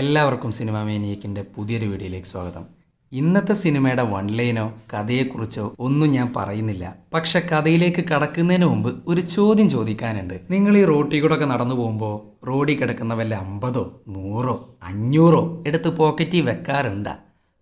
എല്ലാവർക്കും സിനിമ മേനിയക്കിന്റെ പുതിയൊരു വീഡിയോയിലേക്ക് സ്വാഗതം. ഇന്നത്തെ സിനിമയുടെ വൺ ലൈനോ കഥയെക്കുറിച്ചോ ഒന്നും ഞാൻ പറയുന്നില്ല. പക്ഷെ കഥയിലേക്ക് കടക്കുന്നതിന് മുമ്പ് ഒരു ചോദ്യം ചോദിക്കാനുണ്ട്. നിങ്ങൾ ഈ റോട്ടിൽ കൂടെ ഒക്കെ നടന്നു പോകുമ്പോൾ റോഡിൽ കിടക്കുന്ന വല്ല അമ്പതോ നൂറോ അഞ്ഞൂറോ എടുത്ത് പോക്കറ്റിൽ വെക്കാറുണ്ട?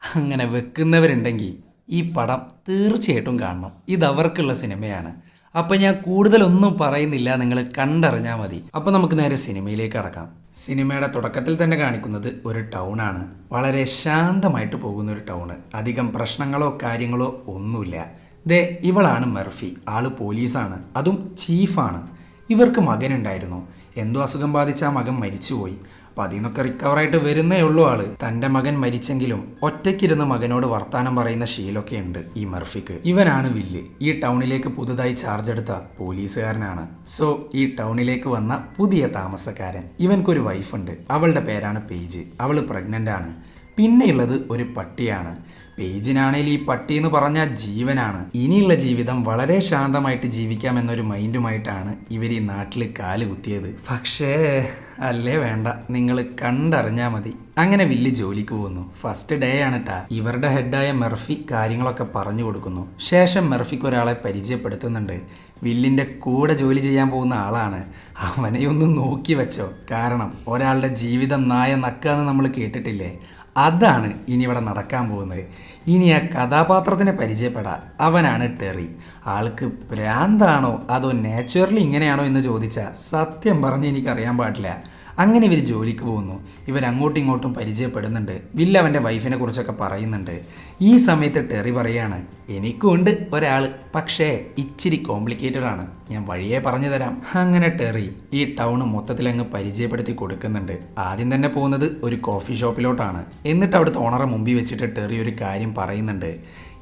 അങ്ങനെ വെക്കുന്നവരുണ്ടെങ്കിൽ ഈ പടം തീർച്ചയായിട്ടും കാണണം. ഇത് അവർക്കുള്ള സിനിമയാണ്. അപ്പം ഞാൻ കൂടുതലൊന്നും പറയുന്നില്ല. നിങ്ങൾ കണ്ടറിഞ്ഞാൽ മതി. അപ്പം നമുക്ക് നേരെ സിനിമയിലേക്ക് കടക്കാം. സിനിമയുടെ തുടക്കത്തിൽ തന്നെ കാണിക്കുന്നത് ഒരു ടൗണാണ്. വളരെ ശാന്തമായിട്ട് പോകുന്ന ഒരു ടൗണ്. അധികം പ്രശ്നങ്ങളോ കാര്യങ്ങളോ ഒന്നുമില്ല. ദേ ഇവളാണ് മെർഫി. ആൾ പോലീസാണ്. അതും ചീഫാണ്. ഇവർക്ക് മകനുണ്ടായിരുന്നു. എന്തോ അസുഖം ബാധിച്ച ആ മകൻ മരിച്ചുപോയി. അപ്പം അതിൽ നിന്നൊക്കെ റിക്കവറായിട്ട് വരുന്നേ ഉള്ളൂ ആൾ. തന്റെ മകൻ മരിച്ചെങ്കിലും ഒറ്റയ്ക്കിരുന്ന് മകനോട് വർത്താനം പറയുന്ന ശീലമൊക്കെ ഉണ്ട് ഈ മർഫിക്ക്. ഇവനാണ് വില്ല്. ഈ ടൗണിലേക്ക് പുതുതായി ചാർജ് എടുത്ത പോലീസുകാരനാണ്. സോ ഈ ടൗണിലേക്ക് വന്ന പുതിയ താമസക്കാരൻ. ഇവൻക്കൊരു വൈഫുണ്ട് അവളുടെ പേരാണ് പേജ്. അവൾ പ്രഗ്നന്റ് ആണ്. പിന്നെയുള്ളത് ഒരു പട്ടിയാണ്. പേജിനാണേൽ ഈ പട്ടി എന്ന് പറഞ്ഞ ജീവനാണ്. ഇനിയുള്ള ജീവിതം വളരെ ശാന്തമായിട്ട് ജീവിക്കാം എന്നൊരു മൈൻഡുമായിട്ടാണ് ഇവർ ഈ നാട്ടിൽ കാൽ കുത്തിയത്. പക്ഷേ അല്ലേ വേണ്ട. നിങ്ങൾ കണ്ടറിഞ്ഞാൽ മതി. അങ്ങനെ വില്ല് ജോലിക്ക് പോകുന്നു. ഫസ്റ്റ് ഡേ ആണ് ട്ടാ. ഇവരുടെ ഹെഡായ മെർഫി കാര്യങ്ങളൊക്കെ പറഞ്ഞു കൊടുക്കുന്നു. ശേഷം മെർഫിക്ക് ഒരാളെ പരിചയപ്പെടുത്തുന്നുണ്ട്. വില്ലിന്റെ കൂടെ ജോലി ചെയ്യാൻ പോകുന്ന ആളാണ്. അവനെ ഒന്ന് നോക്കി വെച്ചോ. കാരണം ഒരാളുടെ ജീവിതം നായ നക്കാന്ന് നമ്മൾ കേട്ടിട്ടില്ലേ? അതാണ് ഇനി ഇവിടെ നടക്കാൻ പോകുന്നത്. ഇനി ആ കഥാപാത്രത്തിനെ പരിചയപ്പെടാം അവനാണ് ടെറി. ആൾക്ക് ഭ്രാന്താണോ? അതോ നാച്ചുറലി ഇങ്ങനെയാണോ എന്ന് ചോദിച്ചാൽ സത്യം പറഞ്ഞ് എനിക്കറിയാൻ പാടില്ല. അങ്ങനെ ഇവർ ജോലിക്ക് പോകുന്നു. ഇവർ അങ്ങോട്ടും ഇങ്ങോട്ടും പരിചയപ്പെടുന്നുണ്ട്. വില്ല അവന്റെ വൈഫിനെ കുറിച്ചൊക്കെ പറയുന്നുണ്ട്. ഈ സമയത്ത് ടെറി പറയാണ് എനിക്കുണ്ട് ഒരാൾ പക്ഷേ ഇച്ചിരി കോംപ്ലിക്കേറ്റഡ് ആണ്. ഞാൻ വഴിയെ പറഞ്ഞു തരാം അങ്ങനെ ടെറി ഈ ടൗൺ മൊത്തത്തിൽ അങ്ങ് പരിചയപ്പെടുത്തി കൊടുക്കുന്നുണ്ട്. ആദ്യം തന്നെ പോകുന്നത് ഒരു കോഫി ഷോപ്പിലോട്ടാണ് എന്നിട്ട് അവിടുത്തെ ഓണറെ മുമ്പിൽ വെച്ചിട്ട് ടെറി ഒരു കാര്യം പറയുന്നുണ്ട്.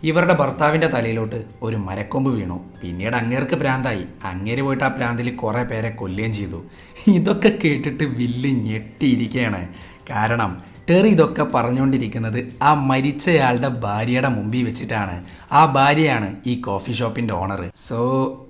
ഇവരുടെ ഭർത്താവിന്റെ തലയിലോട്ട് ഒരു മരക്കൊമ്പ് വീണു. പിന്നീട് അങ്ങേർക്ക് പ്രാന്തായി അങ്ങേര് പോയിട്ട് ആ പ്രാന്തിൽ കുറേ പേരെ കൊല്ലുകയും ചെയ്തു. ഇതൊക്കെ കേട്ടിട്ട് വില്ല് ഞെട്ടിയിരിക്കുകയാണ് കാരണം ടെറി ഇതൊക്കെ പറഞ്ഞുകൊണ്ടിരിക്കുന്നത് ആ മരിച്ചയാളുടെ ഭാര്യയുടെ മുമ്പിൽ വെച്ചിട്ടാണ്. ആ ഭാര്യയാണ് ഈ കോഫി ഷോപ്പിന്റെ ഓണർ സോ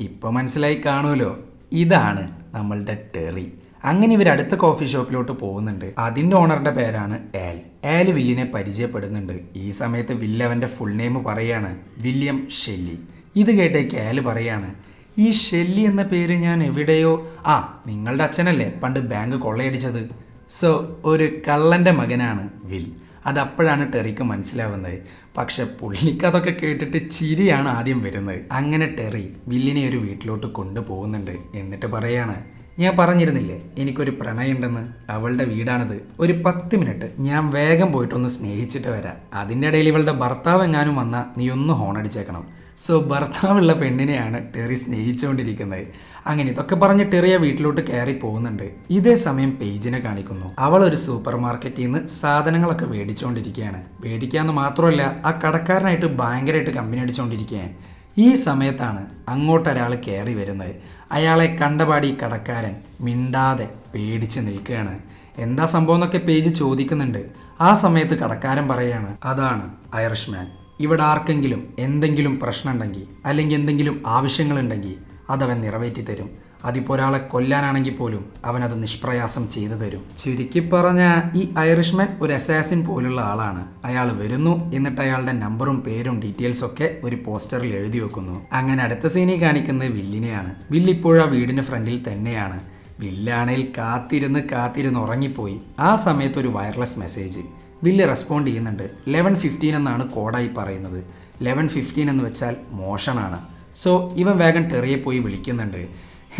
ഇപ്പോൾ മനസ്സിലായി കാണുമല്ലോ. ഇതാണ് നമ്മളുടെ ടെറി. അങ്ങനെ ഇവർ അടുത്ത കോഫി ഷോപ്പിലോട്ട് പോകുന്നുണ്ട്. അതിന്റെ ഓണറുടെ പേരാണ് ഏൽ. ഏൽ വില്ലിനെ പരിചയപ്പെടുന്നുണ്ട്. ഈ സമയത്ത് വില്ല് അവന്റെ ഫുൾ നെയിം പറയാണ് വില്യം ഷെല്ലി. ഇത് കേട്ടേക്ക് ഏൽ പറയാണ് ഈ ഷെല്ലി എന്ന പേര് ഞാൻ എവിടെയോ ആ നിങ്ങളുടെ അച്ഛനല്ലേ പണ്ട് ബാങ്ക് കൊള്ളയടിച്ചത്. സോ ഒരു കള്ളന്റെ മകനാണ് വിൽ. അതപ്പോഴാണ് ടെറിക്ക് മനസ്സിലാവുന്നത്. പക്ഷെ പുള്ളിക്ക് അതൊക്കെ കേട്ടിട്ട് ചിരിയാണ് ആദ്യം വരുന്നത്. അങ്ങനെ ടെറി വില്ലിനെ ഒരു വീട്ടിലോട്ട് കൊണ്ടുപോകുന്നുണ്ട്. എന്നിട്ട് പറയാണ് ഞാൻ പറഞ്ഞിരുന്നില്ലേ എനിക്കൊരു പ്രണയമുണ്ടെന്ന്? അവളുടെ വീടാണിത്. ഒരു പത്ത് മിനിറ്റ്. ഞാൻ വേഗം പോയിട്ടൊന്ന് സ്നേഹിച്ചിട്ട് വരാം. അതിന്റെ ഇടയിൽ ഇവളുടെ ഭർത്താവ് എങ്ങാനും വന്നാൽ നീ ഒന്ന് ഹോൺ അടിച്ചേക്കണം. സോ ഭർത്താവുള്ള പെണ്ണിനെയാണ് ടെറി സ്നേഹിച്ചുകൊണ്ടിരിക്കുന്നത് അങ്ങനെ ഇതൊക്കെ പറഞ്ഞ് ടെറിയ വീട്ടിലോട്ട് കയറി പോകുന്നുണ്ട്. ഇതേ സമയം പേജിനെ കാണിക്കുന്നു. അവൾ ഒരു സൂപ്പർ മാർക്കറ്റിൽ നിന്ന് സാധനങ്ങളൊക്കെ മേടിച്ചുകൊണ്ടിരിക്കുകയാണ് മേടിക്കാന്ന് മാത്രമല്ല ആ കടക്കാരനായിട്ട് ഭയങ്കരമായിട്ട് കമ്പനി അടിച്ചുകൊണ്ടിരിക്കുകയാണ് ഈ സമയത്താണ് അങ്ങോട്ട് അങ്ങോട്ടൊരാൾ കയറി വരുന്നത്. അയാളെ കണ്ടപാടി കടക്കാരൻ മിണ്ടാതെ പേടിച്ച് നിൽക്കുകയാണ്. എന്താ സംഭവം എന്നൊക്കെ പേജ് ചോദിക്കുന്നുണ്ട്. ആ സമയത്ത് കടക്കാരൻ പറയാണ് അതാണ് ഐറിഷ്മാൻ ഇവിടെ ആർക്കെങ്കിലും എന്തെങ്കിലും പ്രശ്നമുണ്ടെങ്കിൽ അല്ലെങ്കിൽ എന്തെങ്കിലും ആവശ്യങ്ങളുണ്ടെങ്കിൽ അതവൻ നിറവേറ്റി തരും. അതിപ്പോൾ ഒരാളെ കൊല്ലാനാണെങ്കിൽ പോലും അവനത് നിഷ്പ്രയാസം ചെയ്തു തരും. ചുരുക്കി പറഞ്ഞ ഈ ഐറിഷ്മാൻ ഒരു അസാസിൻ പോലുള്ള ആളാണ്. അയാൾ വരുന്നു എന്നിട്ട് അയാളുടെ നമ്പറും പേരും ഡീറ്റെയിൽസ് ഒക്കെ ഒരു പോസ്റ്ററിൽ എഴുതി വെക്കുന്നു. അങ്ങനെ അടുത്ത സീനി കാണിക്കുന്നത് വില്ലിനെയാണ്. വില്ലിപ്പോഴാ വീടിന് ഫ്രണ്ടിൽ തന്നെയാണ്. വില്ലാണേൽ കാത്തിരുന്ന് കാത്തിരുന്ന് ഉറങ്ങിപ്പോയി. ആ സമയത്ത് ഒരു വയർലെസ് മെസ്സേജ് വില്ല് റെസ്പോണ്ട് ചെയ്യുന്നുണ്ട്. ലെവൻ ഫിഫ്റ്റീൻ എന്നാണ് കോഡായി പറയുന്നത്. ലെവൻ ഫിഫ്റ്റീൻ എന്ന് വെച്ചാൽ മോഷണാണ് സോ ഇവൻ വേഗം ടെറിയെ പോയി വിളിക്കുന്നുണ്ട്.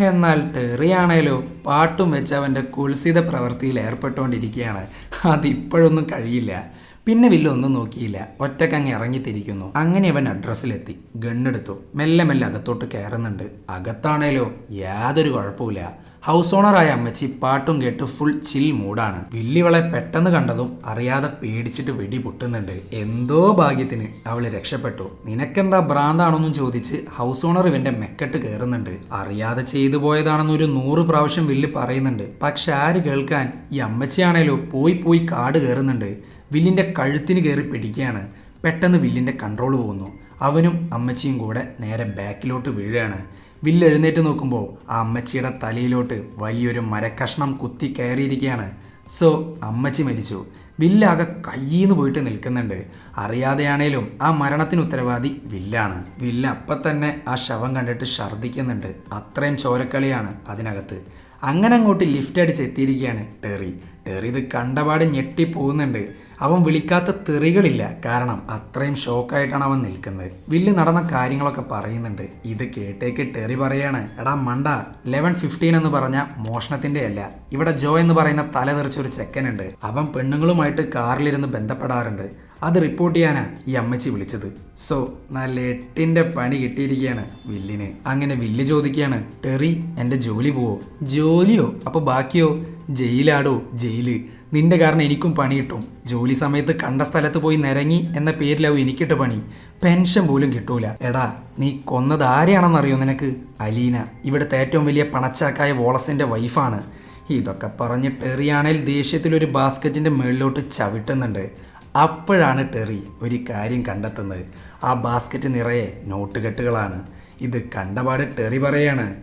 എന്നാൽ ടെറിയാണേലോ പാട്ടും വെച്ച് അവന്റെ കുൽസിത പ്രവൃത്തിയിൽ ഏർപ്പെട്ടുകൊണ്ടിരിക്കുകയാണ്. അതിപ്പോഴൊന്നും കഴിയില്ല. പിന്നെ വില്ല ഒന്നും നോക്കിയില്ല. ഒറ്റക്കങ്ങ് ഇറങ്ങിത്തിരിക്കുന്നു അങ്ങനെ അവൻ അഡ്രസ്സിലെത്തി. ഗണ്ണെടുത്തു മെല്ലെ മെല്ലെ അകത്തോട്ട് കയറുന്നുണ്ട്. അകത്താണേലോ യാതൊരു കുഴപ്പമില്ല ഹൗസ് ഓണറായ അമ്മച്ചി പാട്ടും കേട്ട് ഫുൾ ചിൽ മൂഡാണ് വില്ലിവളെ പെട്ടെന്ന് കണ്ടതും അറിയാതെ പേടിച്ചിട്ട് വെടി പൊട്ടുന്നുണ്ട്. എന്തോ ഭാഗ്യത്തിന് അവൾ രക്ഷപ്പെട്ടു. നിനക്കെന്താ ഭ്രാന്താണെന്നും ചോദിച്ച് ഹൗസ് ഓണർ ഇവന്റെ മെക്കെട്ട് കയറുന്നുണ്ട് അറിയാതെ ചെയ്തു പോയതാണെന്ന് ഒരു നൂറ് പ്രാവശ്യം വില്ല് പറയുന്നുണ്ട്. പക്ഷെ ആര് കേൾക്കാൻ ഈ അമ്മച്ചിയാണേലോ പോയി പോയി കാട് കയറുന്നുണ്ട് വില്ലിന്റെ കഴുത്തിന് കയറി പിടിക്കുകയാണ്. പെട്ടെന്ന് വില്ലിന്റെ കൺട്രോൾ പോകുന്നു. അവനും അമ്മച്ചിയും കൂടെ നേരെ ബാക്കിലോട്ട് വീഴുകയാണ്. വില്ല് എഴുന്നേറ്റ് നോക്കുമ്പോൾ ആ അമ്മച്ചിയുടെ തലയിലോട്ട് വലിയൊരു മരക്കഷ്ണം കുത്തി കയറിയിരിക്കുകയാണ്. സോ അമ്മച്ചി മരിച്ചു. വില്ലാകെ കയ്യിന്ന് പോയിട്ട് നിൽക്കുന്നുണ്ട്. അറിയാതെയാണേലും ആ മരണത്തിന് ഉത്തരവാദി വില്ലാണ്. വില്ല അപ്പം തന്നെ ആ ശവം കണ്ടിട്ട് ഛർദ്ദിക്കുന്നുണ്ട്. അത്രയും ചോരക്കളിയാണ് അതിനകത്ത്. അങ്ങനെ അങ്ങോട്ട് ലിഫ്റ്റ് അടിച്ച് എത്തിയിരിക്കുകയാണ് ടെറി. ടെറി ഇത് കണ്ടപാട് ഞെട്ടിപ്പോകുന്നുണ്ട് അവൻ വിളിക്കാത്ത തെറികളില്ല. കാരണം അത്രയും ഷോക്കായിട്ടാണ് അവൻ നിൽക്കുന്നത്. വില്ല് നടന്ന കാര്യങ്ങളൊക്കെ പറയുന്നുണ്ട്. ഇത് കേട്ടേക്ക് ടെറി പറയാണ്. എടാ മണ്ട ലെവൻ ഫിഫ്റ്റീൻ എന്ന് പറഞ്ഞ മോഷണത്തിന്റെ അല്ല. ഇവിടെ ജോ എന്ന് പറയുന്ന തല തെറിച്ച ഒരു ചെക്കനുണ്ട്. അവൻ പെണ്ണുങ്ങളുമായിട്ട് കാറിലിരുന്ന് ബന്ധപ്പെടാറുണ്ട്. അത് റിപ്പോർട്ട് ചെയ്യാനാ ഈ അമ്മച്ചി വിളിച്ചത്. സോ നല്ല എട്ടിന്റെ പണി കിട്ടിയിരിക്കുകയാണ് വില്ലിന്. അങ്ങനെ വില്ല് ചോദിക്കുകയാണ് ടെറി എന്റെ ജോലി പോവോ? ജോലിയോ? അപ്പോൾ ബാക്കിയോ? ജയിലാടോ? ജയിൽ? നിന്റെ കാരണം എനിക്കും പണി കിട്ടും. ജോലി സമയത്ത് കണ്ട സ്ഥലത്ത് പോയി നിരങ്ങി എന്ന പേരിലാവും എനിക്കിട്ട് പണി. പെൻഷൻ പോലും കിട്ടൂല. എടാ നീ കൊന്നത് ആരെയാണെന്നറിയോ നിനക്ക്? അലീന ഇവിടുത്തെ ഏറ്റവും വലിയ പണച്ചാക്കായ വോളസിന്റെ വൈഫാണ്. ഇതൊക്കെ പറഞ്ഞ് ടെറിയാണേൽ ദേഷ്യത്തിൽ ഒരു ബാസ്ക്കറ്റിന്റെ മുകളിലോട്ട് ചവിട്ടുന്നുണ്ട്. അപ്പോഴാണ് ടെറി ഒരു കാര്യം കണ്ടെത്തുന്നത്. ആ ബാസ്ക്കറ്റ് നിറയെ നോട്ടുകെട്ടുകളാണ്. ഇത് കണ്ടപാട് ടെറി പറയാണ്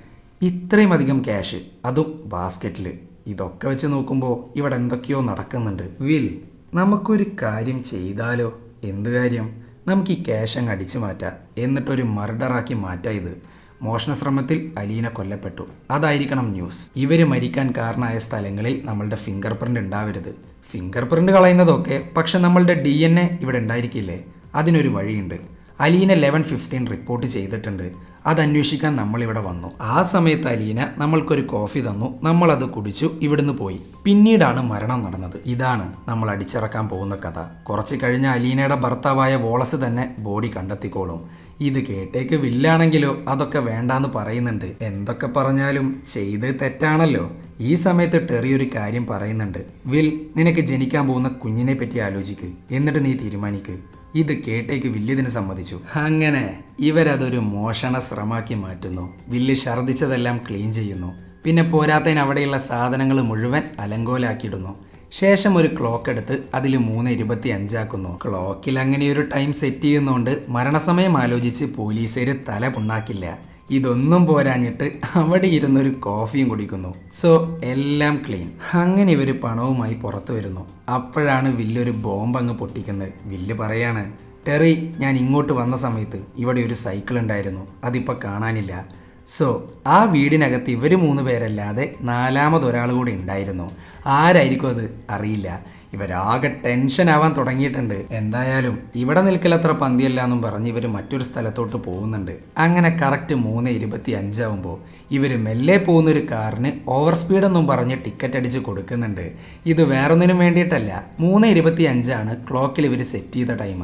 ഇത്രയും അധികം ക്യാഷ് അതും ബാസ്ക്കറ്റിൽ ഇതൊക്കെ വെച്ച് നോക്കുമ്പോൾ ഇവിടെ എന്തൊക്കെയോ നടക്കുന്നുണ്ട്. വിൽ നമുക്കൊരു കാര്യം ചെയ്താലോ? എന്ത് കാര്യം? നമുക്ക് ഈ ക്യാഷ് അങ്ങ് അടിച്ചു മാറ്റാം. എന്നിട്ടൊരു മർഡറാക്കി മാറ്റാം ഇത്. മോഷണശ്രമത്തിൽ അലീന കൊല്ലപ്പെട്ടു. അതായിരിക്കണം ന്യൂസ് ഇവർ മരിക്കാൻ കാരണമായ സ്ഥലങ്ങളിൽ നമ്മളുടെ ഫിംഗർ പ്രിന്റ് ഉണ്ടാവരുത്. ഫിംഗർ പ്രിന്റ് കളയുന്നതൊക്കെ പക്ഷെ നമ്മളുടെ ഡി എൻ എ ഇവിടെ ഉണ്ടായിരിക്കില്ലേ? അതിനൊരു വഴിയുണ്ട്. അലീന ലെവൻ ഫിഫ്റ്റീൻ റിപ്പോർട്ട് ചെയ്തിട്ടുണ്ട്. അത് അന്വേഷിക്കാൻ നമ്മളിവിടെ വന്നു. ആ സമയത്ത് അലീന നമ്മൾക്കൊരു കോഫി തന്നു. നമ്മളത് കുടിച്ചു. ഇവിടുന്ന് പോയി. പിന്നീടാണ് മരണം നടന്നത്. ഇതാണ് നമ്മൾ അടിച്ചിറക്കാൻ പോകുന്ന കഥ. കുറച്ച് കഴിഞ്ഞ അലീനയുടെ ഭർത്താവായ വോളസ് തന്നെ ബോഡി കണ്ടെത്തിക്കോളും. ഇത് കേട്ടേക്ക് വില്ലാണെങ്കിലോ? അതൊക്കെ വേണ്ടാന്ന് പറയുന്നുണ്ട്. എന്തൊക്കെ പറഞ്ഞാലും ചെയ്ത് തെറ്റാണല്ലോ? ഈ സമയത്ത് ടെറി ഒരു കാര്യം പറയുന്നുണ്ട്. വിൽ നിനക്ക് ജനിക്കാൻ പോകുന്ന കുഞ്ഞിനെ പറ്റി ആലോചിക്ക്. എന്നിട്ട് നീ തീരുമാനിക്ക്. ഇത് കേട്ടേക്ക് വില്യതിന് സമ്മതിച്ചു. അങ്ങനെ ഇവരതൊരു മോഷണ ശ്രമമാക്കി മാറ്റുന്നു. വില്ല് ഛർദ്ദിച്ചതെല്ലാം ക്ലീൻ ചെയ്യുന്നു. പിന്നെ പോരാത്തതിന് അവിടെയുള്ള സാധനങ്ങൾ മുഴുവൻ അലങ്കോലാക്കിയിടുന്നു. ശേഷം ഒരു ക്ലോക്ക് എടുത്ത് അതിൽ മൂന്ന് ഇരുപത്തി അഞ്ചാക്കുന്നു. ക്ലോക്കിൽ അങ്ങനെ ഒരു ടൈം സെറ്റ് ചെയ്യുന്നതുകൊണ്ട് മരണസമയം ആലോചിച്ച് പോലീസുകാർ തല പുണ്ണാക്കില്ല. ഇതൊന്നും പോരാഞ്ഞിട്ട് അവിടെ ഇരുന്നൊരു കോഫിയും കുടിക്കുന്നു. സോ എല്ലാം ക്ലീൻ അങ്ങനെ ഇവർ പണവുമായി പുറത്തു വരുന്നു. അപ്പോഴാണ് വില്ലൊരു ബോംബ് അങ്ങ് പൊട്ടിക്കുന്നത്. വില്ല് പറയാണ് ടെറി ഞാൻ ഇങ്ങോട്ട് വന്ന സമയത്ത് ഇവിടെ ഒരു സൈക്കിൾ ഉണ്ടായിരുന്നു അതിപ്പോൾ കാണാനില്ല. സോ ആ വീടിനകത്ത് ഇവർ മൂന്ന് പേരല്ലാതെ നാലാമതൊരാൾ കൂടി ഉണ്ടായിരുന്നു. ആരായിരിക്കും അത്? അറിയില്ല. ഇവരാകെ ടെൻഷൻ ആവാൻ തുടങ്ങിയിട്ടുണ്ട്. എന്തായാലും ഇവിടെ നിൽക്കലത്ര പന്തിയല്ല എന്നും പറഞ്ഞ് ഇവർ മറ്റൊരു സ്ഥലത്തോട്ട് പോകുന്നുണ്ട്. അങ്ങനെ കറക്റ്റ് മൂന്ന് ഇരുപത്തി അഞ്ചാവുമ്പോൾ ഇവർ മെല്ലെ പോകുന്ന ഒരു കാറിന് ഓവർ സ്പീഡെന്നും പറഞ്ഞ് ടിക്കറ്റ് അടിച്ച് കൊടുക്കുന്നുണ്ട്. ഇത് വേറൊന്നിനും വേണ്ടിയിട്ടല്ല. മൂന്ന് ഇരുപത്തി അഞ്ചാണ് ക്ലോക്കിൽ ഇവർ സെറ്റ് ചെയ്ത ടൈം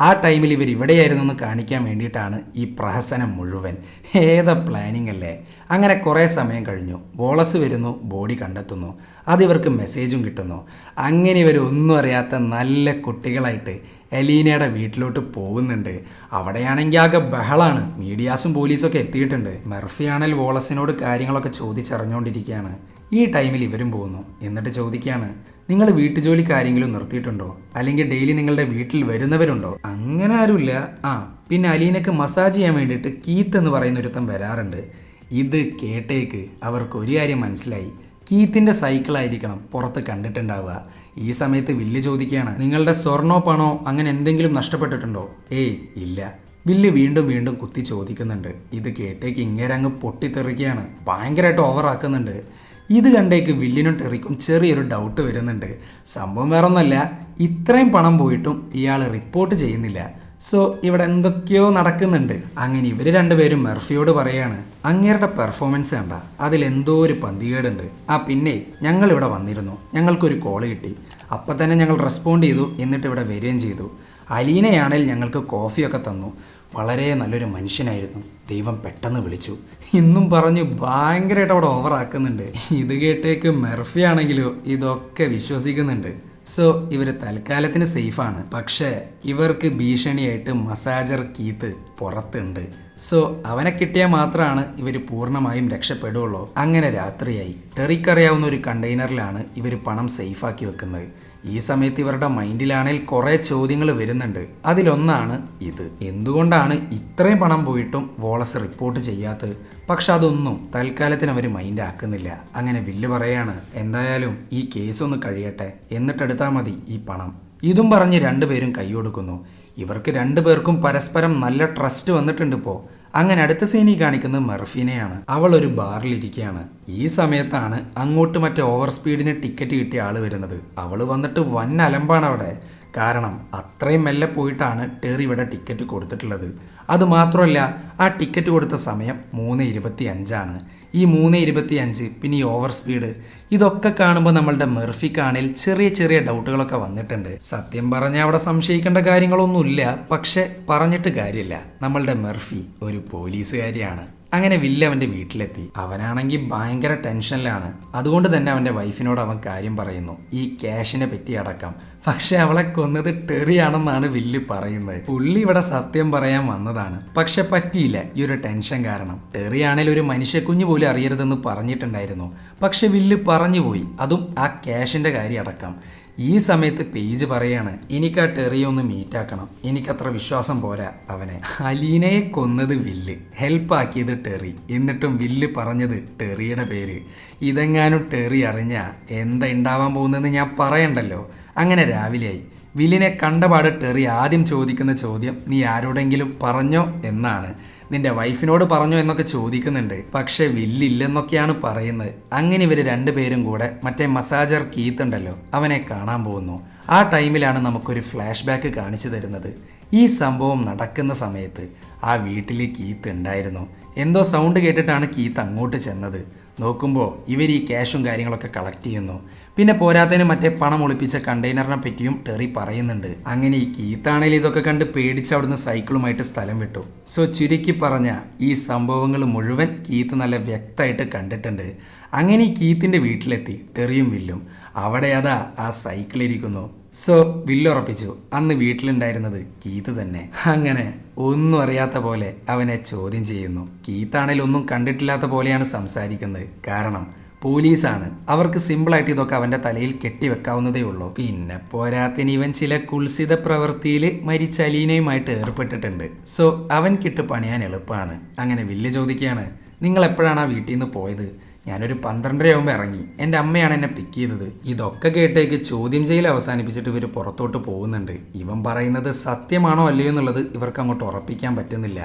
ആ ടൈമിൽ ഇവർ ഇവിടെയായിരുന്നു എന്ന് കാണിക്കാൻ വേണ്ടിയിട്ടാണ് ഈ പ്രഹസനം മുഴുവൻ. ഏതാ പ്ലാനിങ് അല്ലേ? അങ്ങനെ കുറേ സമയം കഴിഞ്ഞു. വോളസ് വരുന്നു ബോഡി കണ്ടെത്തുന്നു. അത് ഇവർക്ക് മെസ്സേജും കിട്ടുന്നു. അങ്ങനെ ഇവർ ഒന്നും അറിയാത്ത നല്ല കുട്ടികളായിട്ട് എലീനയുടെ വീട്ടിലോട്ട് പോകുന്നുണ്ട്. അവിടെയാണെങ്കിൽ ആകെ ബഹളാണ്. മീഡിയാസും പോലീസും ഒക്കെ എത്തിയിട്ടുണ്ട്. മെർഫിയാണെൽ വോളസിനോട് കാര്യങ്ങളൊക്കെ ചോദിച്ചറിഞ്ഞുകൊണ്ടിരിക്കുകയാണ് ഈ ടൈമിൽ ഇവരും പോകുന്നു. എന്നിട്ട് ചോദിക്കുകയാണ് നിങ്ങൾ വീട്ടുജോലിക്ക് ആരെങ്കിലും നിർത്തിയിട്ടുണ്ടോ? അല്ലെങ്കിൽ ഡെയിലി നിങ്ങളുടെ വീട്ടിൽ വരുന്നവരുണ്ടോ? അങ്ങനെ ആരുമില്ല. ആ പിന്നെ അലീനക്ക് മസാജ് ചെയ്യാൻ വേണ്ടിയിട്ട് കീത്ത് എന്ന് പറയുന്ന ഒരുത്തം വരാറുണ്ട്. ഇത് കേട്ടേക്ക് അവർക്ക് ഒരു കാര്യം മനസ്സിലായി. കീത്തിന്റെ സൈക്കിളായിരിക്കണം പുറത്ത് കണ്ടിട്ടുണ്ടാവുക. ഈ സമയത്ത് വില്ല് ചോദിക്കുകയാണ് നിങ്ങളുടെ സ്വർണോ പണോ അങ്ങനെ എന്തെങ്കിലും നഷ്ടപ്പെട്ടിട്ടുണ്ടോ? ഏയ് ഇല്ല. വില്ല് വീണ്ടും വീണ്ടും കുത്തി ചോദിക്കുന്നുണ്ട്. ഇത് കേട്ടേക്ക് ഇങ്ങനെ അങ്ങ് പൊട്ടിത്തെറിക്കുകയാണ്. ഭയങ്കരമായിട്ട് ഓവറാക്കുന്നുണ്ട് ഇത് കണ്ടേക്ക് വില്ലിനും ടെറിക്കും ചെറിയൊരു ഡൗട്ട് വരുന്നുണ്ട്. സംഭവം വേറെ ഒന്നല്ല ഇത്രയും പണം പോയിട്ടും ഇയാൾ റിപ്പോർട്ട് ചെയ്യുന്നില്ല. സോ ഇവിടെ എന്തൊക്കെയോ നടക്കുന്നുണ്ട്. അങ്ങനെ ഇവർ രണ്ടുപേരും മെർഫിയോട് പറയാണ് അങ്ങേരുടെ പെർഫോമൻസ് കണ്ട അതിലെന്തോ ഒരു പന്തികേടുണ്ട്. ആ പിന്നെ ഞങ്ങൾ ഇവിടെ വന്നിരുന്നു. ഞങ്ങൾക്കൊരു കോൾ കിട്ടി. അപ്പം തന്നെ ഞങ്ങൾ റെസ്പോണ്ട് ചെയ്തു എന്നിട്ട് ഇവിടെ വരികയും ചെയ്തു. അലീനയാണെങ്കിൽ ഞങ്ങൾക്ക് കോഫിയൊക്കെ തന്നു. വളരെ നല്ലൊരു മനുഷ്യനായിരുന്നു. ദൈവം പെട്ടെന്ന് വിളിച്ചു. ഇന്നും പറഞ്ഞു ഭയങ്കരമായിട്ട് അവിടെ ഓവറാക്കുന്നുണ്ട്. ഇത് കേട്ടേക്ക് മെർഫി ആണെങ്കിലോ ഇതൊക്കെ വിശ്വസിക്കുന്നുണ്ട്. സോ ഇവർ തൽക്കാലത്തിന് സേഫാണ് പക്ഷേ ഇവർക്ക് ഭീഷണിയായിട്ട് മസാജർ കീത്ത് പുറത്തുണ്ട്. സോ അവനെ കിട്ടിയാൽ മാത്രമാണ് ഇവർ പൂർണമായും രക്ഷപ്പെടുകയുള്ളൂ അങ്ങനെ രാത്രിയായി. ടെറിക്കറിയാവുന്ന ഒരു കണ്ടെയ്നറിലാണ് ഇവർ പണം സേഫാക്കി വെക്കുന്നത്. ഈ സമയത്ത് ഇവരുടെ മൈൻഡിലാണെങ്കിൽ കുറേ ചോദ്യങ്ങൾ വരുന്നുണ്ട്. അതിലൊന്നാണ് ഇത്. എന്തുകൊണ്ടാണ് ഇത്രയും പണം പോയിട്ടും വോളസ് റിപ്പോർട്ട് ചെയ്യാത്തത്? പക്ഷെ അതൊന്നും തൽക്കാലത്തിന് അവർ മൈൻഡ് ആക്കുന്നില്ല അങ്ങനെ വില്ല് പറയാണ് എന്തായാലും ഈ കേസ് ഒന്ന് കഴിയട്ടെ എന്നിട്ടെടുത്താൽ മതി ഈ പണം. ഇതും പറഞ്ഞ് രണ്ടുപേരും കൈ കൊടുക്കുന്നു. ഇവർക്ക് രണ്ടുപേർക്കും പരസ്പരം നല്ല ട്രസ്റ്റ് വന്നിട്ടുണ്ട് ഇപ്പോൾ അങ്ങനെ അടുത്ത സീനിൽ കാണിക്കുന്നത് മെർഫീനെയാണ്. അവൾ ഒരു ബാറിലിരിക്കുകയാണ് ഈ സമയത്താണ് അങ്ങോട്ട് മറ്റേ ഓവർ സ്പീഡിന് ടിക്കറ്റ് കിട്ടിയ ആൾ വരുന്നത്. അവൾ വന്നിട്ട് വൻ അലമ്പാണ് അവിടെ. കാരണം അത്രയും മെല്ലെ പോയിട്ടാണ് ടെറി ഇവിടെ ടിക്കറ്റ് കൊടുത്തിട്ടുള്ളത്. അതുമാത്രമല്ല ആ ടിക്കറ്റ് കൊടുത്ത സമയം മൂന്ന് ഇരുപത്തി അഞ്ചാണ് ഈ മൂന്ന് ഇരുപത്തി അഞ്ച് പിന്നെ ഈ ഓവർ സ്പീഡ് ഇതൊക്കെ കാണുമ്പോൾ നമ്മളുടെ മെർഫിക്കാണിൽ ചെറിയ ചെറിയ ഡൗട്ടുകളൊക്കെ വന്നിട്ടുണ്ട്. സത്യം പറഞ്ഞാൽ അവിടെ സംശയിക്കേണ്ട കാര്യങ്ങളൊന്നുമില്ല പക്ഷെ പറഞ്ഞിട്ട് കാര്യമില്ല. നമ്മളുടെ മെർഫി ഒരു പോലീസുകാരിയാണ്. അങ്ങനെ വില്ല അവന്റെ വീട്ടിലെത്തി. അവനാണെങ്കിൽ ഭയങ്കര ടെൻഷനിലാണ്. അതുകൊണ്ട് തന്നെ അവന്റെ വൈഫിനോട് അവൻ കാര്യം പറയുന്നു. ഈ ക്യാഷിനെ പറ്റി അടക്കം. പക്ഷെ അവളെ കൊന്നത് ടെറിയാണെന്നാണ് വില്ല് പറയുന്നത്. പുള്ളി ഇവിടെ സത്യം പറയാൻ വന്നതാണ്. പക്ഷെ പറ്റിയില്ല. ഈ ഒരു ടെൻഷൻ കാരണം. ടെറിയാണേൽ ഒരു മനുഷ്യക്കുഞ്ഞ് പോലും അറിയരുതെന്ന് പറഞ്ഞിട്ടുണ്ടായിരുന്നു. പക്ഷെ വില്ല് പറഞ്ഞു പോയി. അതും ആ ക്യാഷിന്റെ കാര്യം അടക്കം. ഈ സമയത്ത് പേജ് പറയാണ് എനിക്ക് ആ ടെറിയെ ഒന്ന് മീറ്റാക്കണം എനിക്കത്ര വിശ്വാസം പോരാ അവനെ. അലീനയെ കൊന്നത് വില്ല്. ഹെൽപ്പാക്കിയത് ടെറി. എന്നിട്ടും വില്ല് പറഞ്ഞത് ടെറിയുടെ പേര്. ഇതെങ്ങാനും ടെറി അറിഞ്ഞ എന്താ ഉണ്ടാവാൻ പോകുന്നതെന്ന് ഞാൻ പറയണ്ടല്ലോ. അങ്ങനെ രാവിലെയായി. വില്ലിനെ കണ്ടപാട് ടെറി ആദ്യം ചോദിക്കുന്ന ചോദ്യം നീ ആരോടെങ്കിലും പറഞ്ഞോ? എന്നാണ്. നിന്റെ വൈഫിനോട് പറഞ്ഞോ എന്നൊക്കെ ചോദിക്കുന്നുണ്ട്. പക്ഷെ വില്ലില്ലെന്നൊക്കെയാണ് പറയുന്നത്. അങ്ങനെ ഇവർ രണ്ടുപേരും കൂടെ മറ്റേ മസാജർ കീത്ത് ഉണ്ടല്ലോ അവനെ കാണാൻ പോകുന്നു. ആ ടൈമിലാണ് നമുക്കൊരു ഫ്ലാഷ് ബാക്ക് കാണിച്ചു തരുന്നത്. ഈ സംഭവം നടക്കുന്ന സമയത്ത് ആ വീട്ടിൽ കീത്ത് ഉണ്ടായിരുന്നു. എന്തോ സൗണ്ട് കേട്ടിട്ടാണ് കീത്ത് അങ്ങോട്ട് ചെന്നത്. നോക്കുമ്പോൾ ഇവർ ഈ ക്യാഷും കാര്യങ്ങളൊക്കെ കളക്ട് ചെയ്യുന്നു. പിന്നെ പോരാത്തതിന് മറ്റേ പണം ഒളിപ്പിച്ച കണ്ടെയ്നറിനെ പറ്റിയും ടെറി പറയുന്നുണ്ട്. അങ്ങനെ ഈ കീത്താണേൽ ഇതൊക്കെ കണ്ട് പേടിച്ച് അവിടുന്ന് സൈക്കിളുമായിട്ട് സ്ഥലം വിട്ടു. സോ ചുരുക്കി പറഞ്ഞ ഈ സംഭവങ്ങൾ മുഴുവൻ കീത്ത് നല്ല വ്യക്തമായിട്ട് കണ്ടിട്ടുണ്ട്. അങ്ങനെ ഈ കീത്തിന്റെ വീട്ടിലെത്തി ടെറിയും വില്ലും. അവിടെ അതാ ആ സൈക്കിളിരിക്കുന്നു സോ വില്ലുറപ്പിച്ചു അന്ന് വീട്ടിലുണ്ടായിരുന്നത് കീത്ത് തന്നെ. അങ്ങനെ ഒന്നും അറിയാത്ത പോലെ അവനെ ചോദ്യം ചെയ്യുന്നു. കീത്താണേൽ ഒന്നും കണ്ടിട്ടില്ലാത്ത പോലെയാണ് സംസാരിക്കുന്നത്. കാരണം പോലീസാണ്. അവർക്ക് സിമ്പിളായിട്ട് ഇതൊക്കെ അവന്റെ തലയിൽ കെട്ടിവെക്കാവുന്നതേ ഉള്ളൂ. പിന്നെ പോരാത്തിന് ഇവൻ ചില കുൽസിത പ്രവൃത്തിയിൽ മരിച്ച അലീനയുമായിട്ട് ഏർപ്പെട്ടിട്ടുണ്ട്. സോ അവൻ കിട്ട് പണിയാൻ എളുപ്പമാണ് അങ്ങനെ വില്ല് ചോദിക്കുകയാണ് നിങ്ങൾ എപ്പോഴാണ് ആ വീട്ടിൽ നിന്ന് പോയത്? ഞാനൊരു പന്ത്രണ്ടരയാകുമ്പോൾ ഇറങ്ങി. എന്റെ അമ്മയാണ് എന്നെ പിക്ക് ചെയ്തത്. ഇതൊക്കെ കേട്ടേക്ക് ചോദ്യം ചെയ്യൽ അവസാനിപ്പിച്ചിട്ട് ഇവർ പുറത്തോട്ട് പോകുന്നുണ്ട്. ഇവൻ പറയുന്നത് സത്യമാണോ അല്ലയോ എന്നുള്ളത് ഇവർക്ക് അങ്ങോട്ട് ഉറപ്പിക്കാൻ പറ്റുന്നില്ല.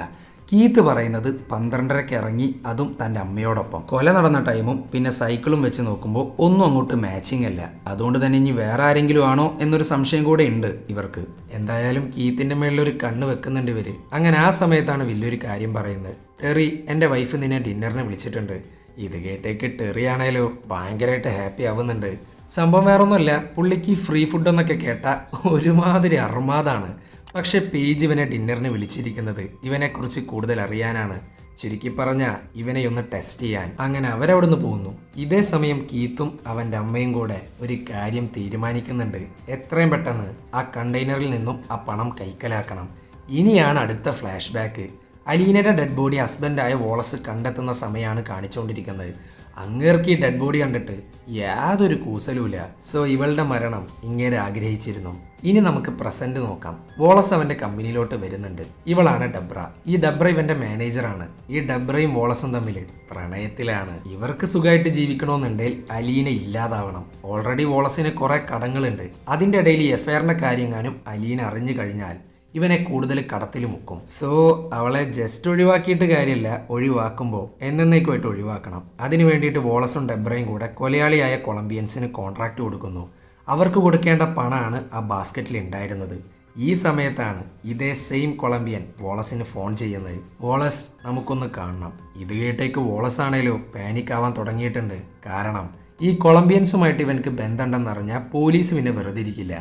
കീത്ത് പറയുന്നത് പന്ത്രണ്ടരയ്ക്ക് ഇറങ്ങി അതും തന്റെ അമ്മയോടൊപ്പം. കൊല നടന്ന ടൈമും പിന്നെ സൈക്കിളും വെച്ച് നോക്കുമ്പോൾ ഒന്നും അങ്ങോട്ട് മാച്ചിങ് അല്ല. അതുകൊണ്ട് തന്നെ ഇനി വേറെ ആരെങ്കിലും ആണോ എന്നൊരു സംശയം കൂടെ ഉണ്ട് ഇവർക്ക്. എന്തായാലും കീത്തിന്റെ മേളിൽ ഒരു കണ്ണ് വെക്കുന്നുണ്ട് ഇവർ. അങ്ങനെ ആ സമയത്താണ് വലിയൊരു കാര്യം പറയുന്നത്. ടെറി എന്റെ വൈഫ് നിന്നെ ഡിന്നറിന് വിളിച്ചിട്ടുണ്ട്. ഇത് കേട്ടേക്ക് ടെറി ആണേലോ ഭയങ്കരമായിട്ട് ഹാപ്പി ആവുന്നുണ്ട്. സംഭവം വേറൊന്നുമല്ല പുള്ളിക്ക് ഫ്രീ ഫുഡ് എന്നൊക്കെ കേട്ട ഒരുമാതിരി അർമാദാണ്. പക്ഷെ പേജ് ഇവനെ ഡിന്നറിന് വിളിച്ചിരിക്കുന്നത് ഇവനെക്കുറിച്ച് കൂടുതൽ അറിയാനാണ്. ചുരുക്കി പറഞ്ഞ ഇവനെ ഒന്ന് ടെസ്റ്റ് ചെയ്യാൻ. അങ്ങനെ അവരവിടുന്ന് പോകുന്നു. ഇതേ സമയം കീത്തും അവന്റെ അമ്മയും കൂടെ ഒരു കാര്യം തീരുമാനിക്കുന്നുണ്ട്. എത്രയും പെട്ടെന്ന് ആ കണ്ടെയ്നറിൽ നിന്നും ആ പണം കൈക്കലാക്കണം. ഇനിയാണ് അടുത്ത ഫ്ലാഷ് ബാക്ക് അലീനയുടെ ഡെഡ് ബോഡി ഹസ്ബൻഡായ വോളസ് കണ്ടെത്തുന്ന സമയമാണ് കാണിച്ചുകൊണ്ടിരിക്കുന്നത്. അങ്ങേർക്ക് ഈ ഡെഡ് ബോഡി കണ്ടിട്ട് യാതൊരു കൂസലുമില്ല. സോ ഇവളുടെ മരണം ഇങ്ങേരെ ആഗ്രഹിച്ചിരുന്നു. ഇനി നമുക്ക് പ്രസന്റ് നോക്കാം. വോളസ് അവന്റെ കമ്പനിയിലോട്ട് വരുന്നുണ്ട്. ഇവളാണ് ഡബ്ര ഈ ഡബ്ര ഇവന്റെ മാനേജറാണ് ഈ ഡബ്രയും വോളസും തമ്മിൽ പ്രണയത്തിലാണ്. ഇവർക്ക് സുഖമായിട്ട് ജീവിക്കണമെന്നുണ്ടെങ്കിൽ അലീനെ ഇല്ലാതാവണം. ഓൾറെഡി വോളസിന് കുറെ കടങ്ങളുണ്ട്. അതിന്റെ ഇടയിൽ ഈ കാര്യം കാര്യങ്ങാനും അലീന അറിഞ്ഞു കഴിഞ്ഞാൽ ഇവനെ കൂടുതൽ കടത്തിൽ മുക്കും സോ അവളെ ജസ്റ്റ് ഒഴിവാക്കിയിട്ട് കാര്യമില്ല ഒഴിവാക്കുമ്പോൾ എന്നേക്കുമായിട്ട് ഒഴിവാക്കണം. അതിനു വേണ്ടിയിട്ട് വോളസും ഡെബ്രയും കൂടെ കൊലയാളിയായ കൊളംബിയൻസിന് കോൺട്രാക്ട് കൊടുക്കുന്നു. അവർക്ക് കൊടുക്കേണ്ട പണമാണ് ആ ബാസ്ക്കറ്റിൽ ഉണ്ടായിരുന്നത് ഈ സമയത്താണ് ഇതേ സെയിം കൊളംബിയൻ വോളസിന് ഫോൺ ചെയ്യുന്നത്. വോളസ് നമുക്കൊന്ന് കാണണം. ഇത് കേട്ടേക്ക് വോളസ് ആണേലോ പാനിക് ആവാൻ തുടങ്ങിയിട്ടുണ്ട്. കാരണം ഈ കൊളംബിയൻസുമായിട്ട് ഇവനക്ക് ബന്ധമുണ്ടെന്നറിഞ്ഞാൽ പോലീസ് പിന്നെ വെറുതെ ഇരിക്കില്ല.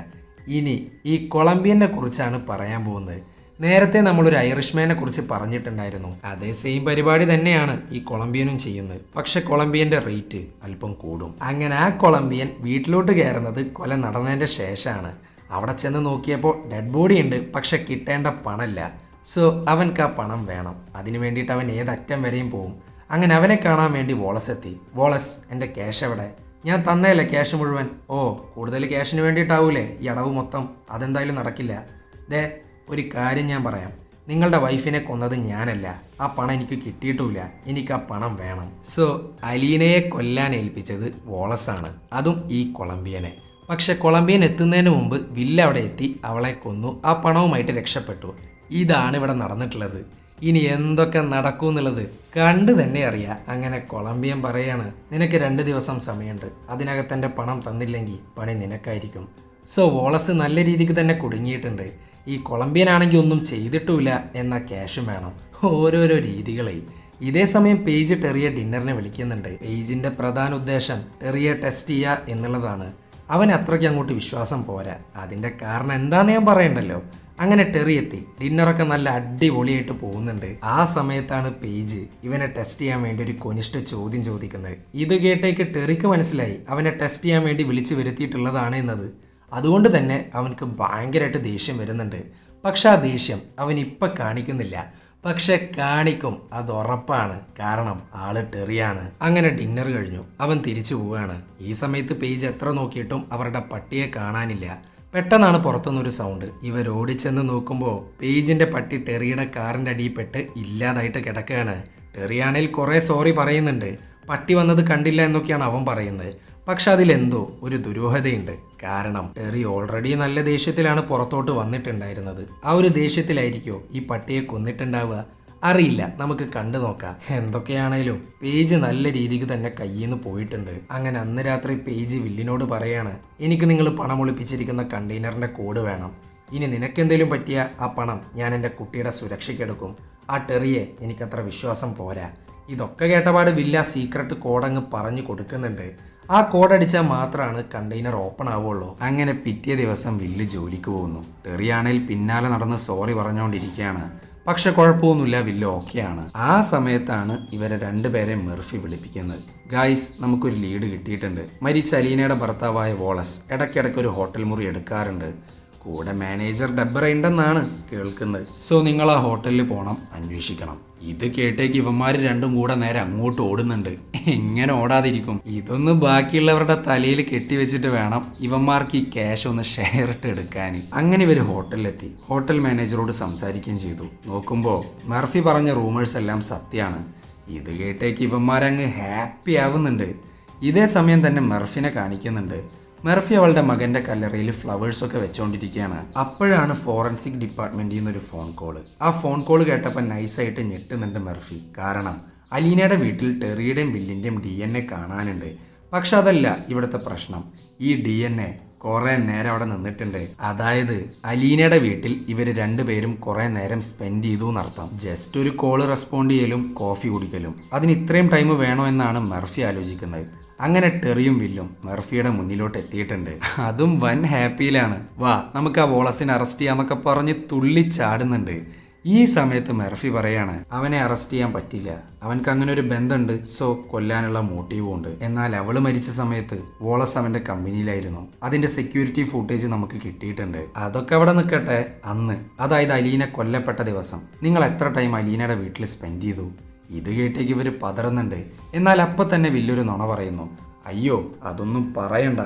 ഇനി ഈ കൊളംബിയനെ കുറിച്ചാണ് പറയാൻ പോകുന്നത്. നേരത്തെ നമ്മളൊരു ഐറിഷ്മാനെ കുറിച്ച് പറഞ്ഞിട്ടുണ്ടായിരുന്നു. അതേ സെയിം പരിപാടി തന്നെയാണ് ഈ കൊളംബിയനും ചെയ്യുന്നത്. പക്ഷെ കൊളംബിയന്റെ റേറ്റ് അല്പം കൂടും. അങ്ങനെ ആ കൊളംബിയൻ വീട്ടിലോട്ട് കയറുന്നത് കൊല നടന്നതിന്റെ ശേഷമാണ്. അവിടെ ചെന്ന് നോക്കിയപ്പോൾ ഡെഡ് ബോഡി ഉണ്ട് പക്ഷെ കിട്ടേണ്ട പണമല്ല. സോ അവൻക്ക് ആ പണം വേണം. അതിനു വേണ്ടിയിട്ട് അവൻ ഏതറ്റം വരെയും പോകും അങ്ങനെ അവനെ കാണാൻ വേണ്ടി വോളസ് എത്തി. വോളസ് എന്റെ ക്യാഷ് എവിടെ ഞാൻ തന്നേല്ലേ ക്യാഷ് മുഴുവൻ. ഓ കൂടുതൽ ക്യാഷിന് വേണ്ടിയിട്ടാവൂലേ? ഈ അടവ് മൊത്തം. അതെന്തായാലും നടക്കില്ല. ദേ ഒരു കാര്യം ഞാൻ പറയാം. നിങ്ങളുടെ വൈഫിനെ കൊന്നത് ഞാനല്ല. ആ പണം എനിക്ക് കിട്ടിയിട്ടുമില്ല എനിക്ക് ആ പണം വേണം. സോ അലീനയെ കൊല്ലാൻ ഏൽപ്പിച്ചത് വോളസാണ്. അതും ഈ കൊളംബിയനെ. പക്ഷെ കൊളംബിയൻ എത്തുന്നതിന് മുമ്പ് വില്ല അവിടെ എത്തി അവളെ കൊന്നു. ആ പണവുമായിട്ട് രക്ഷപ്പെട്ടു. ഇതാണ് ഇവിടെ നടന്നിട്ടുള്ളത്. ഇനി എന്തൊക്കെ നടക്കും എന്നുള്ളത് കണ്ടു തന്നെ അറിയാം. അങ്ങനെ കൊളംബിയൻ പറയാണ് നിനക്ക് രണ്ട് ദിവസം സമയമുണ്ട്. അതിനകത്ത് എന്റെ പണം തന്നില്ലെങ്കിൽ പണി നിനക്കായിരിക്കും. സോ വോളസ് നല്ല രീതിക്ക് തന്നെ കുടുങ്ങിയിട്ടുണ്ട്. ഈ കൊളംബിയൻ ആണെങ്കിൽ ഒന്നും ചെയ്തിട്ടുമില്ല എന്ന ക്യാഷും വേണം. ഓരോരോ രീതികളെ. ഇതേ സമയം പേജ് ടെറിയ ഡിന്നറിനെ വിളിക്കുന്നുണ്ട്. പേജിന്റെ പ്രധാന ഉദ്ദേശം ടെറിയ ടെസ്റ്റ് ചെയ്യുക എന്നുള്ളതാണ്. അവൻ അത്രയ്ക്ക് അങ്ങോട്ട് വിശ്വാസം പോരാ. അതിന്റെ കാരണം എന്താന്ന് ഞാൻ പറയണ്ടല്ലോ. അങ്ങനെ ടെറി എത്തി ഡിന്നറൊക്കെ നല്ല അടിപൊളിയായിട്ട് പോകുന്നുണ്ട്. ആ സമയത്താണ് പേജ് ഇവനെ ടെസ്റ്റ് ചെയ്യാൻ വേണ്ടി ഒരു കൊനിഷ്ഠ ചോദ്യം ചോദിക്കുന്നത്. ഇത് കേട്ടേക്ക് ടെറിക്ക് മനസ്സിലായി. അവനെ ടെസ്റ്റ് ചെയ്യാൻ വേണ്ടി വിളിച്ചു വരുത്തിയിട്ടുള്ളതാണ് എന്നത്. അതുകൊണ്ട് തന്നെ അവനക്ക് ഭയങ്കരമായിട്ട് ദേഷ്യം വരുന്നുണ്ട്. പക്ഷെ ആ ദേഷ്യം അവൻ ഇപ്പം കാണിക്കുന്നില്ല. പക്ഷെ കാണിക്കും. അത് ഉറപ്പാണ്. കാരണം ആൾ ടെറിയാണ്. അങ്ങനെ ഡിന്നർ കഴിഞ്ഞു. അവൻ തിരിച്ചു പോവുകയാണ് ഈ സമയത്ത് പേജ് എത്ര നോക്കിയിട്ടും അവരുടെ പട്ടിയെ കാണാനില്ല. പെട്ടെന്നാണ് പുറത്തുനിന്നൊരു സൗണ്ട്. ഇവർ ഓടിച്ചെന്ന് നോക്കുമ്പോൾ പേജിന്റെ പട്ടി ടെറിയുടെ കാറിന്റെ അടിയിൽപ്പെട്ട് ഇല്ലാതായിട്ട് കിടക്കുകയാണ്. ടെറിയാണെങ്കിൽ കുറേ സോറി പറയുന്നുണ്ട്. പട്ടി വന്നത് കണ്ടില്ല എന്നൊക്കെയാണ് അവൻ പറയുന്നത്. പക്ഷെ അതിലെന്തോ ഒരു ദുരൂഹതയുണ്ട്. കാരണം ടെറി ഓൾറെഡി നല്ല ദേഷ്യത്തിലാണ് പുറത്തോട്ട് വന്നിട്ടുണ്ടായിരുന്നത്. ആ ഒരു ദേഷ്യത്തിലായിരിക്കോ ഈ പട്ടിയെ കൊന്നിട്ടുണ്ടാവുക? അറിയില്ല നമുക്ക് കണ്ടു നോക്കാം. എന്തൊക്കെയാണേലും പേജ് നല്ല രീതിക്ക് തന്നെ കയ്യിൽ നിന്ന് പോയിട്ടുണ്ട്. അങ്ങനെ അന്ന് രാത്രി പേജ് വില്ലിനോട് പറയാണ് എനിക്ക് നിങ്ങൾ പണം ഒളിപ്പിച്ചിരിക്കുന്ന കണ്ടെയ്നറിന്റെ കോഡ് വേണം. ഇനി നിനക്കെന്തേലും പറ്റിയ ആ പണം ഞാൻ എന്റെ കുട്ടിയുടെ സുരക്ഷയ്ക്കെടുക്കും ആ ടെറിയെ എനിക്കത്ര വിശ്വാസം പോരാ. ഇതൊക്കെ കേട്ടപാട് വില്ല സീക്രട്ട് കോഡങ്ങ് പറഞ്ഞു കൊടുക്കുന്നുണ്ട്. ആ കോഡ് അടിച്ചാൽ മാത്രമാണ് കണ്ടെയ്നർ ഓപ്പൺ ആവുള്ളൂ. അങ്ങനെ പിറ്റേ ദിവസം വില്ല് ജോലിക്ക് പോകുന്നു. ടെറിയാണേൽ പിന്നാലെ നടന്ന് സോറി പറഞ്ഞുകൊണ്ടിരിക്കുകയാണ് പക്ഷെ കുഴപ്പമൊന്നുമില്ല വില്ല് ഓക്കെയാണ്. ആ സമയത്താണ് ഇവരെ രണ്ടുപേരെ മെർഫി വിളിപ്പിക്കുന്നത്. ഗായ്സ് നമുക്കൊരു ലീഡ് കിട്ടിയിട്ടുണ്ട്. മരിച്ച അലീനയുടെ ഭർത്താവായ വോളസ് ഇടയ്ക്കിടയ്ക്ക് ഒരു ഹോട്ടൽ മുറി എടുക്കാറുണ്ട്. കൂടെ മാനേജർ ഡബ്ബറ ഉണ്ടെന്നാണ് കേൾക്കുന്നത്. സോ നിങ്ങൾ ആ ഹോട്ടലിൽ പോകണം അന്വേഷിക്കണം. ഇത് കേട്ടേക്ക് ഇവന്മാർ രണ്ടും കൂടെ നേരെ അങ്ങോട്ട് ഓടുന്നുണ്ട്. എങ്ങനെ ഓടാതിരിക്കും. ഇതൊന്ന് ബാക്കിയുള്ളവരുടെ തലയിൽ കെട്ടിവെച്ചിട്ട് വേണം ഇവന്മാർക്ക് ഈ ക്യാഷ് ഒന്ന് ഷെയർ ഇട്ട് എടുക്കാൻ. അങ്ങനെ ഇവർ ഹോട്ടലിലെത്തി ഹോട്ടൽ മാനേജറോട് സംസാരിക്കുകയും ചെയ്തു. നോക്കുമ്പോൾ മർഫി പറഞ്ഞ റൂമേഴ്സ് എല്ലാം സത്യമാണ്. ഇത് കേട്ടേക്ക് ഇവന്മാരങ്ങ് ഹാപ്പി ആവുന്നുണ്ട്. ഇതേ സമയം തന്നെ മർഫിനെ കാണിക്കുന്നുണ്ട്. മെർഫി അവളുടെ മകന്റെ കല്ലറയിൽ ഫ്ലവേഴ്സ് ഒക്കെ വെച്ചുകൊണ്ടിരിക്കുകയാണ് അപ്പോഴാണ് ഫോറൻസിക് ഡിപ്പാർട്ട്മെന്റിൽ നിന്നൊരു ഫോൺ കോൾ. ആ ഫോൺ കോൾ കേട്ടപ്പോൾ നൈസായിട്ട് ഞെട്ടുന്നുണ്ട് മെർഫി. കാരണം അലീനയുടെ വീട്ടിൽ ടെറിയുടെയും ബില്ലിന്റെയും ഡി എൻ എ കാണാനുണ്ട്. പക്ഷെ അതല്ല ഇവിടുത്തെ പ്രശ്നം. ഈ ഡി എൻ എ കുറെ നേരം അവിടെ നിന്നിട്ടുണ്ട്. അതായത് അലീനയുടെ വീട്ടിൽ ഇവർ രണ്ടുപേരും കുറേ നേരം സ്പെൻഡ് ചെയ്തു എന്നർത്ഥം. ജസ്റ്റ് ഒരു കോൾ റെസ്പോണ്ട് ചെയ്യലും കോഫി കുടിക്കലും. അതിന് ഇത്രയും ടൈം വേണോ എന്നാണ് മെർഫി ആലോചിക്കുന്നത്. അങ്ങനെ ടെറിയും വില്ലും മെർഫിയുടെ മുന്നിലോട്ട് എത്തിയിട്ടുണ്ട്. അതും വൻ ഹാപ്പിയിലാണ്. വാ നമുക്ക് ആ വോളസിനെ അറസ്റ്റ് ചെയ്യാന്നൊക്കെ പറഞ്ഞ് തുള്ളി ചാടുന്നുണ്ട്. ഈ സമയത്ത് മെർഫി പറയാണ് അവനെ അറസ്റ്റ് ചെയ്യാൻ പറ്റില്ല. അവൻക്ക് അങ്ങനെ ഒരു ബന്ധമുണ്ട് സോ കൊല്ലാനുള്ള മോട്ടീവും ഉണ്ട്. എന്നാൽ അവൾ മരിച്ച സമയത്ത് വോളസ് അവന്റെ കമ്പനിയിലായിരുന്നു. അതിന്റെ സെക്യൂരിറ്റി ഫുട്ടേജ് നമുക്ക് കിട്ടിയിട്ടുണ്ട്. അതൊക്കെ അവിടെ നിൽക്കട്ടെ അന്ന്. അതായത് അലീന കൊല്ലപ്പെട്ട ദിവസം. നിങ്ങൾ എത്ര ടൈം അലീനയുടെ വീട്ടിൽ സ്പെൻഡ് ചെയ്തു? ഇത് കേട്ടേക്ക് ഇവർ പതറുന്നുണ്ട്. എന്നാൽ അപ്പം തന്നെ വലിയൊരു നുണ പറയുന്നു. അയ്യോ അതൊന്നും പറയണ്ട.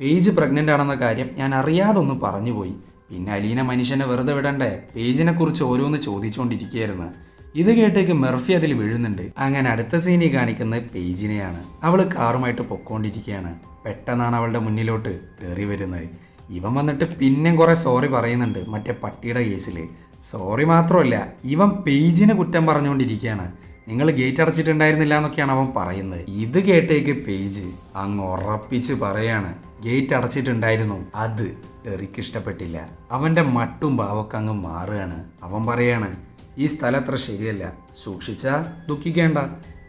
പേജ് പ്രഗ്നന്റ് ആണെന്ന കാര്യം ഞാൻ അറിയാതെ ഒന്ന് പറഞ്ഞുപോയി. പിന്നെ അലീന മനുഷ്യനെ വെറുതെ വിടണ്ടേ? പേജിനെ കുറിച്ച് ഓരോന്ന് ചോദിച്ചുകൊണ്ടിരിക്കുകയായിരുന്നു ഇത് കേട്ടേക്ക് മെർഫി അതിൽ വീഴുന്നുണ്ട്. അങ്ങനെ അടുത്ത സീനി കാണിക്കുന്നത് പേജിനെയാണ്. അവൾ കാറുമായിട്ട് പൊക്കോണ്ടിരിക്കുകയാണ്. പെട്ടെന്നാണ് അവളുടെ മുന്നിലോട്ട് കയറി വരുന്നത്. ഇവൻ വന്നിട്ട് പിന്നെയും കുറേ സോറി പറയുന്നുണ്ട് മറ്റേ പട്ടിയുടെ കേസിൽ സോറി മാത്രമല്ല ഇവൻ പേജിനെ കുറ്റം പറഞ്ഞുകൊണ്ടിരിക്കുകയാണ് നിങ്ങൾ ഗേറ്റ് അടച്ചിട്ടുണ്ടായിരുന്നില്ല എന്നൊക്കെയാണ് അവൻ പറയുന്നത്. ഇത് കേട്ടേക്ക് പേജ് അങ്ങ് ഉറപ്പിച്ച് പറയാണ് ഗേറ്റ് അടച്ചിട്ടുണ്ടായിരുന്നു. അത് ടെറിക്ക് ഇഷ്ടപ്പെട്ടില്ല. അവന്റെ മട്ടും ഭാവമൊക്കെ അങ്ങ് മാറുകയാണ്. അവൻ പറയാണ് ഈ സ്ഥലം അത്ര ശരിയല്ല. സൂക്ഷിച്ചാൽ ദുഃഖിക്കേണ്ട.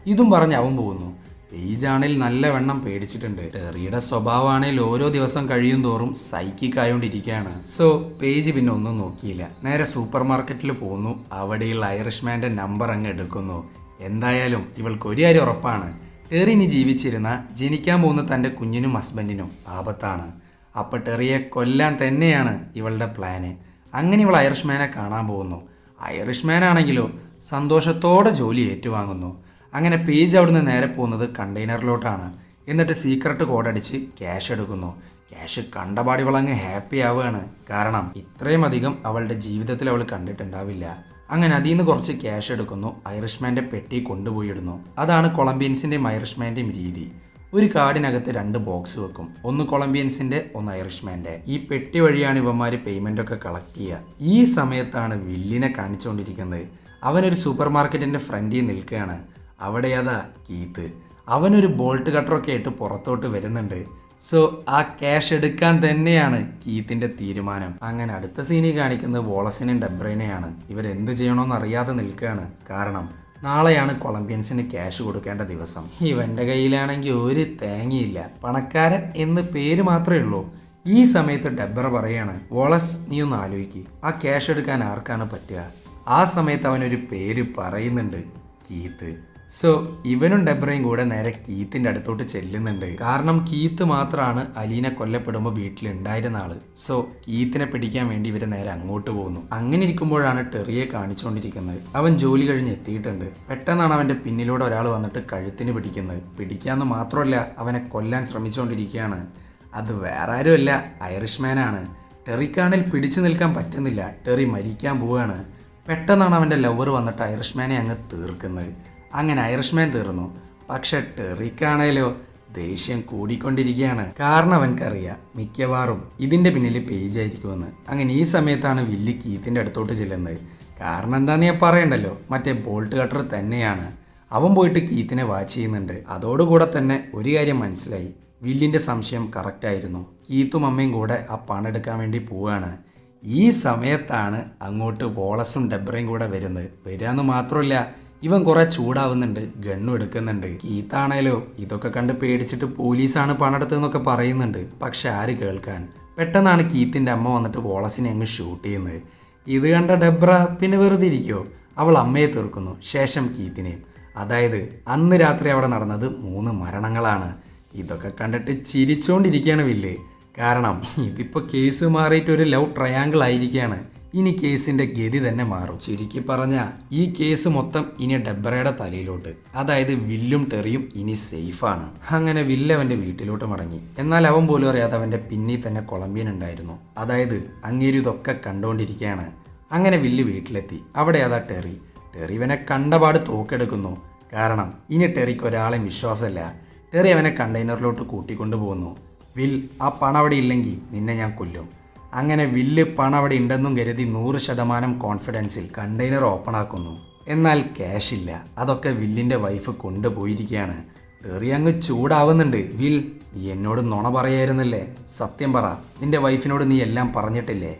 ഇതും പറഞ്ഞ് അവൻ പോകുന്നു. പേജാണേൽ നല്ല വെണ്ണം പേടിച്ചിട്ടുണ്ട്. ടെറിയുടെ സ്വഭാവമാണേൽ ഓരോ ദിവസം കഴിയും തോറും സൈക്കിക് ആയോണ്ടിരിക്കുകയാണ്. സോ പേജ് പിന്നെ ഒന്നും നോക്കിയില്ല. നേരെ സൂപ്പർ മാർക്കറ്റിൽ പോകുന്നു അവിടെയുള്ള ഐറിഷ്മാന്റെ നമ്പർ അങ്ങ് എടുക്കുന്നു. എന്തായാലും ഇവൾക്ക് ഒരു കാര്യം ഉറപ്പാണ്. ടെറി ഇനി ജീവിച്ചിരുന്ന ജനിക്കാൻ പോകുന്ന തന്റെ കുഞ്ഞിനും ഹസ്ബൻഡിനും ആപത്താണ്. അപ്പോൾ ടെറിയെ കൊല്ലാൻ തന്നെയാണ് ഇവളുടെ പ്ലാന്. അങ്ങനെ ഇവൾ ഐറിഷ്മാനെ കാണാൻ പോകുന്നു. ഐറിഷ്മാനാണെങ്കിലോ സന്തോഷത്തോടെ ജോലി ഏറ്റുവാങ്ങുന്നു. അങ്ങനെ പേജ് അവിടുന്ന് നേരെ പോകുന്നത് കണ്ടെയ്നറിലോട്ടാണ്. എന്നിട്ട് സീക്രട്ട് കോഡടിച്ച് ക്യാഷ് എടുക്കുന്നു. ക്യാഷ് കണ്ടപാടി വളങ്ങ് ഹാപ്പി ആവുകയാണ്. കാരണം ഇത്രയും അധികം അവളുടെ ജീവിതത്തിൽ അവൾ കണ്ടിട്ടുണ്ടാവില്ല. അങ്ങനെ അതിൽ നിന്ന് കുറച്ച് ക്യാഷ് എടുക്കുന്നു. ഐറിഷ്മാന്റെ പെട്ടി കൊണ്ടുപോയി ഇടുന്നു അതാണ് കൊളംബിയൻസിന്റെയും ഐറിഷ്മാന്റെയും രീതി. ഒരു കാർഡിനകത്ത് രണ്ട് ബോക്സ് വെക്കും. ഒന്ന് കൊളംബിയൻസിന്റെ ഒന്ന് ഐറിഷ്മാന്റെ ഈ പെട്ടി വഴിയാണ് ഇവന്മാർ പേയ്മെന്റ് ഒക്കെ കളക്ട് ചെയ്യുക ഈ സമയത്താണ് വില്ലിനെ കാണിച്ചുകൊണ്ടിരിക്കുന്നത് അവനൊരു സൂപ്പർ മാർക്കറ്റിന്റെ ഫ്രണ്ടിൽ നിൽക്കുകയാണ്. അവിടെ അതാ കീത്ത്. അവനൊരു ബോൾട്ട് കട്ടറൊക്കെ ആയിട്ട് പുറത്തോട്ട് വരുന്നുണ്ട്. സോ ആ ക്യാഷ് എടുക്കാൻ തന്നെയാണ് കീത്തിന്റെ തീരുമാനം. അങ്ങനെ അടുത്ത സീനിൽ കാണിക്കുന്നത് വോളസിനും ഡെബ്രൈനെയാണ്. ഇവരെന്ത് ചെയ്യണമെന്ന് അറിയാതെ നിൽക്കുകയാണ്. കാരണം നാളെയാണ് കൊളംബിയൻസിന് ക്യാഷ് കൊടുക്കേണ്ട ദിവസം. ഇവന്റെ കയ്യിലാണെങ്കിൽ ഒരു തേങ്ങയില്ല. പണക്കാരൻ എന്ന് പേര് മാത്രമേ ഉള്ളൂ. ഈ സമയത്ത് ഡെബ്ര പറയാണ് വോളസ് നീ ഒന്ന് ആലോചിക്കുക ആ ക്യാഷ് എടുക്കാൻ ആർക്കാണ് പറ്റുക? ആ സമയത്ത് അവനൊരു പേര് പറയുന്നുണ്ട് കീത്ത്. സോ ഇവനും ഡെബ്രയും കൂടെ നേരെ കീത്തിന്റെ അടുത്തോട്ട് ചെല്ലുന്നുണ്ട്. കാരണം കീത്ത് മാത്രമാണ് അലീന കൊല്ലപ്പെടുമ്പോൾ വീട്ടിലുണ്ടായിരുന്ന ആൾ. സോ കീത്തിനെ പിടിക്കാൻ വേണ്ടി ഇവർ നേരെ അങ്ങോട്ട് പോകുന്നു അങ്ങനെ ഇരിക്കുമ്പോഴാണ് ടെറിയെ കാണിച്ചുകൊണ്ടിരിക്കുന്നത്. അവൻ ജോലി കഴിഞ്ഞ് എത്തിയിട്ടുണ്ട്. പെട്ടെന്നാണ് അവന്റെ പിന്നിലൂടെ ഒരാൾ വന്നിട്ട് കഴുത്തിന് പിടിക്കുന്നത്. പിടിക്കാന്ന് മാത്രമല്ല അവനെ കൊല്ലാൻ ശ്രമിച്ചുകൊണ്ടിരിക്കുകയാണ് അത് വേറെ ആരുമല്ല ഐറിഷ്മാനാണ് ടെറിക്കാണിൽ പിടിച്ചു നിൽക്കാൻ പറ്റുന്നില്ല. ടെറി മരിക്കാൻ പോവുകയാണ്. പെട്ടെന്നാണ് അവന്റെ ലവർ വന്നിട്ട് ഐറിഷ്മാനെ അങ്ങ് തീർക്കുന്നത്. അങ്ങനെ ഐറിഷ്മാൻ തീർന്നു. പക്ഷെ ടെറിക്കാണേലോ ദേഷ്യം കൂടിക്കൊണ്ടിരിക്കുകയാണ്. കാരണം അവൻക്കറിയാം മിക്കവാറും ഇതിന്റെ പിന്നിൽ പേജ് ആയിരിക്കുമെന്ന്. അങ്ങനെ ഈ സമയത്താണ് വില്ലി കീത്തിന്റെ അടുത്തോട്ട് ചെല്ലുന്നത്. കാരണം എന്താന്ന് ഞാൻ പറയണ്ടല്ലോ? മറ്റേ ബോൾട്ട് കട്ടർ തന്നെയാണ്. അവൻ പോയിട്ട് കീത്തിനെ വാച്ച് ചെയ്യുന്നുണ്ട്. അതോടുകൂടെ തന്നെ ഒരു കാര്യം മനസ്സിലായി. വില്ലിന്റെ സംശയം കറക്റ്റായിരുന്നു കീത്തും അമ്മയും കൂടെ ആ പണം എടുക്കാൻ വേണ്ടി പോവുകയാണ്. ഈ സമയത്താണ് അങ്ങോട്ട് വോളസും ഡെബ്രയും കൂടെ വരുന്നത്. വരികയെന്ന് മാത്രമല്ല ഇവൻ കുറെ ചൂടാവുന്നുണ്ട് ഗണ്ണും എടുക്കുന്നുണ്ട്. കീത്താണേലോ ഇതൊക്കെ കണ്ട് പേടിച്ചിട്ട് പോലീസാണ് പണെടുത്തതെന്നൊക്കെ പറയുന്നുണ്ട്. പക്ഷെ ആര് കേൾക്കാൻ? പെട്ടെന്നാണ് കീത്തിന്റെ അമ്മ വന്നിട്ട് വോളസിനെ അങ്ങ് ഷൂട്ട് ചെയ്യുന്നത്. ഇത് കണ്ട ഡെബ്ര പിന്നെ വെറുതെ ഇരിക്കോ അവൾ അമ്മയെ തീർക്കുന്നു ശേഷം കീത്തിനെയും അതായത് അന്ന് രാത്രി അവിടെ നടന്നത് മൂന്ന് മരണങ്ങളാണ്. ഇതൊക്കെ കണ്ടിട്ട് ചിരിച്ചുകൊണ്ടിരിക്കുകയാണ് വില്ല്. കാരണം ഇതിപ്പോൾ കേസ് മാറിയിട്ട് ഒരു ലവ് ട്രയാങ്കിൾ ആയിരിക്കുകയാണ്. ഇനി കേസിന്റെ ഗതി തന്നെ മാറും. ചുരുക്കി പറഞ്ഞ ഈ കേസ് മൊത്തം ഇനി ഡെബ്രയുടെ തലയിലോട്ട് അതായത് വില്ലും ടെറിയും ഇനി സേഫാണ് അങ്ങനെ വില്ല് അവന്റെ വീട്ടിലോട്ട് മടങ്ങി. എന്നാൽ അവൻ പോലും അറിയാതെ അവന്റെ പിന്നിൽ തന്നെ കൊളംബിയൻ ഉണ്ടായിരുന്നു. അതായത് അങ്ങേരി ഇതൊക്കെ കണ്ടുകൊണ്ടിരിക്കുകയാണ് അങ്ങനെ വില്ല് വീട്ടിലെത്തി. അവിടെ അതാ ടെറി. ടെറി ഇവനെ കണ്ടപാട് തോക്കെടുക്കുന്നു. കാരണം ഇനി ടെറിക്ക് ഒരാളെയും വിശ്വാസമല്ല. ടെറി അവനെ കണ്ടെയ്നറിലോട്ട് കൂട്ടിക്കൊണ്ടു പോകുന്നു വിൽ ആ പണം അവിടെ ഇല്ലെങ്കിൽ നിന്നെ ഞാൻ കൊല്ലും. അങ്ങനെ വില്ല് പണം അവിടെ ഉണ്ടെന്നും കരുതി നൂറ് ശതമാനം കോൺഫിഡൻസിൽ കണ്ടെയ്നർ ഓപ്പൺ ആക്കുന്നു എന്നാൽ ക്യാഷ് ഇല്ല. അതൊക്കെ വില്ലിന്റെ വൈഫ് കൊണ്ടുപോയിരിക്കുകയാണ് ടെറി അങ്ങ് ചൂടാവുന്നുണ്ട്. വിൽ നീ എന്നോട് നുണ പറയായിരുന്നല്ലേ? സത്യം പറ. നിന്റെ വൈഫിനോട് നീ എല്ലാം പറഞ്ഞിട്ടില്ലേ?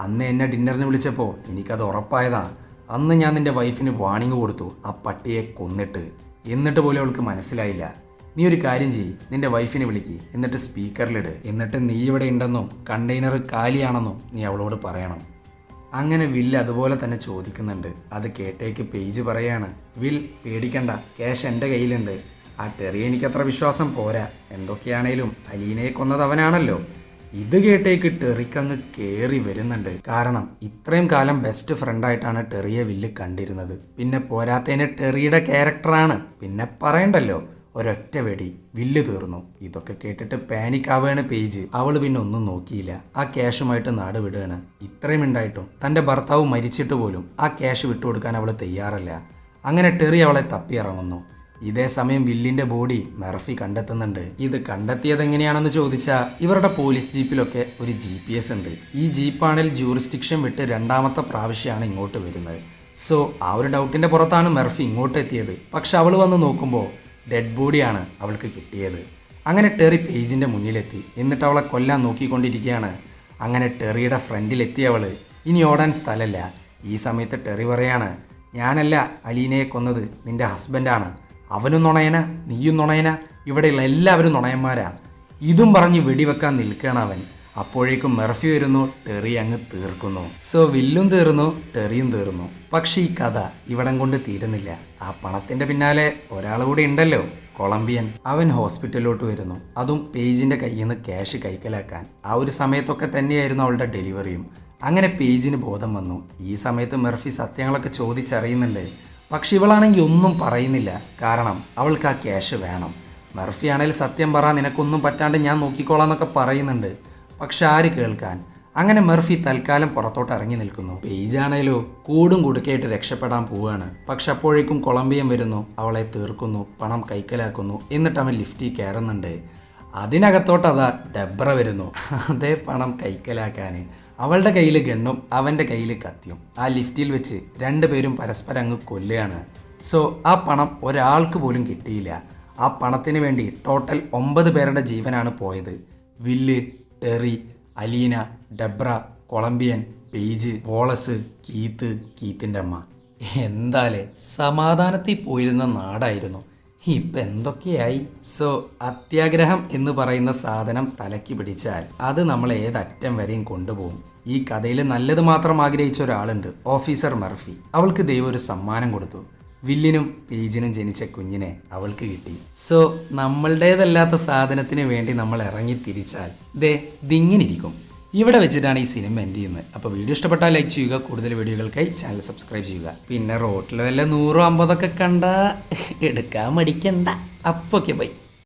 അന്ന് എന്നെ ഡിന്നറിന് വിളിച്ചപ്പോൾ എനിക്കത് ഉറപ്പായതാ. അന്ന് ഞാൻ നിന്റെ വൈഫിന് വാണിംഗ് കൊടുത്തു. ആ പട്ടിയെ കൊന്നിട്ട്. എന്നിട്ട് പോലും അവൾക്ക് മനസ്സിലായില്ല. നീ ഒരു കാര്യം ചെയ്യ്. നിന്റെ വൈഫിനെ വിളിക്ക്. എന്നിട്ട് സ്പീക്കറിലിട്. എന്നിട്ട് നീ ഇവിടെ ഉണ്ടെന്നും കണ്ടെയ്നർ കാലിയാണെന്നും നീ അവളോട് പറയണം. അങ്ങനെ വിൽ അതുപോലെ തന്നെ ചോദിക്കുന്നുണ്ട്. അത് കേട്ടേക്ക് പേജ് പറയാണ്. വിൽ പേടിക്കണ്ട. ക്യാഷ് എന്റെ കയ്യിലുണ്ട്. ആ ടെറി എനിക്കത്ര വിശ്വാസം പോരാ. എന്തൊക്കെയാണേലും അലീനയെ കൊന്നത് അവനാണല്ലോ. ഇത് കേട്ടേക്ക് ടെറിക്ക് അങ്ങ് കയറി വരുന്നുണ്ട്. കാരണം ഇത്രയും കാലം ബെസ്റ്റ് ഫ്രണ്ടായിട്ടാണ് ടെറിയെ വില്ല് കണ്ടിരുന്നത്. പിന്നെ പോരാത്തതിന് ടെറിയുടെ ക്യാരക്ടറാണ് പിന്നെ പറയണ്ടല്ലോ. ഒരൊറ്റ വെടി വില്ല് തീർന്നു. ഇതൊക്കെ കേട്ടിട്ട് പാനിക് ആവുകയാണ് പേജ്. അവൾ പിന്നെ ഒന്നും നോക്കിയില്ല. ആ ക്യാഷുമായിട്ട് നാട് വിടുകയാണ്. ഇത്രയും ഉണ്ടായിട്ടും തന്റെ ഭർത്താവ് മരിച്ചിട്ട് പോലും ആ ക്യാഷ് വിട്ടുകൊടുക്കാൻ അവൾ തയ്യാറല്ല. അങ്ങനെ ടെറി അവളെ തപ്പി ഇറങ്ങുന്നു. ഇതേ സമയം വില്ലിന്റെ ബോഡി മെർഫി കണ്ടെത്തുന്നുണ്ട്. ഇത് കണ്ടെത്തിയത് എങ്ങനെയാണെന്ന് ചോദിച്ചാൽ ഇവരുടെ പോലീസ് ജീപ്പിലൊക്കെ ഒരു ജി പി എസ് ഉണ്ട്. ഈ ജീപ്പാണിൽ ജൂറിസ്ഡിക്ഷൻ വിട്ട് രണ്ടാമത്തെ പ്രാവശ്യമാണ് ഇങ്ങോട്ട് വരുന്നത്. സോ ആ ഒരു ഡൗട്ടിന്റെ പുറത്താണ് മെർഫി ഇങ്ങോട്ട് എത്തിയത് പക്ഷെ അവൾ വന്ന് നോക്കുമ്പോൾ ഡെഡ് ബോഡിയാണ് അവൾക്ക് കിട്ടിയത്. അങ്ങനെ ടെറി പേജിന്റെ മുന്നിലെത്തി. എന്നിട്ട് അവളെ കൊല്ലാൻ നോക്കിക്കൊണ്ടിരിക്കുകയാണ്. അങ്ങനെ ടെറിയുടെ ഫ്രണ്ടിലെത്തിയവൾ ഇനി ഓടാൻ സ്ഥലമല്ല. ഈ സമയത്ത് ടെറി പറയാണ് ഞാനല്ല അലീനയെ കൊന്നത്. നിന്റെ ഹസ്ബൻഡാണ്. അവനും നുണയന നീയും നുണയന. ഇവിടെയുള്ള എല്ലാവരും നുണയന്മാരാണ് ഇതും പറഞ്ഞ് വെടിവെക്കാൻ നിൽക്കുകയാണ് അവൻ. അപ്പോഴേക്കും മെർഫി വരുന്നു ടെറി അങ്ങ് തീർക്കുന്നു. സോ വില്ലും തീർന്നു ടെറിയും തീർന്നു. പക്ഷേ ഈ കഥ ഇവിടം കൊണ്ട് തീരുന്നില്ല. ആ പണത്തിന്റെ പിന്നാലെ ഒരാൾ കൂടി ഉണ്ടല്ലോ കൊളംബിയൻ. അവൻ ഹോസ്പിറ്റലിലോട്ട് വരുന്നു. അതും പേജിന്റെ കയ്യിൽ നിന്ന് ക്യാഷ് കൈക്കലാക്കാൻ. ആ ഒരു സമയത്തൊക്കെ തന്നെയായിരുന്നു അവളുടെ ഡെലിവറിയും. അങ്ങനെ പേജിന് ബോധം വന്നു. ഈ സമയത്ത് മെർഫി സത്യങ്ങളൊക്കെ ചോദിച്ചറിയുന്നുണ്ട്. പക്ഷെ ഇവളാണെങ്കിൽ ഒന്നും പറയുന്നില്ല. കാരണം അവൾക്ക് ആ ക്യാഷ് വേണം. മെർഫി ആണെങ്കിൽ സത്യം പറ നിനക്കൊന്നും പറ്റാണ്ട് ഞാൻ നോക്കിക്കോളാം എന്നൊക്കെ പറയുന്നുണ്ട്. പക്ഷെ ആര് കേൾക്കാൻ? അങ്ങനെ മെർഫി തൽക്കാലം പുറത്തോട്ട് ഇറങ്ങി നിൽക്കുന്നു. പേജാണേലോ കൂടും കുടുക്കയായിട്ട് രക്ഷപ്പെടാൻ പോവുകയാണ് പക്ഷെ അപ്പോഴേക്കും കൊളംബിയൻ വരുന്നു അവളെ തീർക്കുന്നു പണം കൈക്കലാക്കുന്നു എന്നിട്ട് അവൻ ലിഫ്റ്റിൽ കയറുന്നുണ്ട്. അതിനകത്തോട്ട് അതാ ഡെബ്ര വരുന്നു. അതേ പണം കൈക്കലാക്കാൻ. അവളുടെ കയ്യിൽ ഗണ്ണും അവന്റെ കയ്യിൽ കത്തിയും. ആ ലിഫ്റ്റിൽ വെച്ച് രണ്ടുപേരും പരസ്പരം അങ്ങ് കൊല്ലുകയാണ്. സോ ആ പണം ഒരാൾക്ക് പോലും കിട്ടിയില്ല. ആ പണത്തിന് വേണ്ടി ടോട്ടൽ ഒമ്പത് പേരുടെ ജീവനാണ് പോയത്. Will Terry Alina Debra Colombian Paige Wallace Keith കീത്തിന്റെ അമ്മ. എന്താലേ സമാധാനത്തിൽ പോയിരുന്ന നാടായിരുന്നു. ഇപ്പം എന്തൊക്കെയായി? സോ അത്യാഗ്രഹം എന്ന് പറയുന്ന സാധനം തലയ്ക്ക് പിടിച്ചാൽ അത് നമ്മൾ ഏതറ്റം വരെയും കൊണ്ടുപോകും. ഈ കഥയിൽ നല്ലത് മാത്രം ആഗ്രഹിച്ച ഒരാളുണ്ട് ഓഫീസർ മർഫി. അവൾക്ക് ദൈവം ഒരു സമ്മാനം കൊടുത്തു. വില്ലിനും പേജിനും ജനിച്ച കുഞ്ഞിനെ അവൾക്ക് കിട്ടി. സോ നമ്മളുടേതല്ലാത്ത സാധനത്തിന് വേണ്ടി നമ്മൾ ഇറങ്ങി തിരിച്ചാൽ ദേ ദിങ്ങിനിരിക്കും ഇവിടെ വെച്ചിട്ടാണ് ഈ സിനിമ എൻഡ് ചെയ്യുന്നത്. അപ്പോൾ വീഡിയോ ഇഷ്ടപ്പെട്ടാൽ ലൈക്ക് ചെയ്യുക കൂടുതൽ വീഡിയോകൾക്കായി ചാനൽ സബ്സ്ക്രൈബ് ചെയ്യുക. പിന്നെ റോട്ടിൽ വല്ല നൂറോ അമ്പതൊക്കെ കണ്ട എടുക്കാൻ മടിക്കണ്ട. അപ്പൊക്കെ ബൈ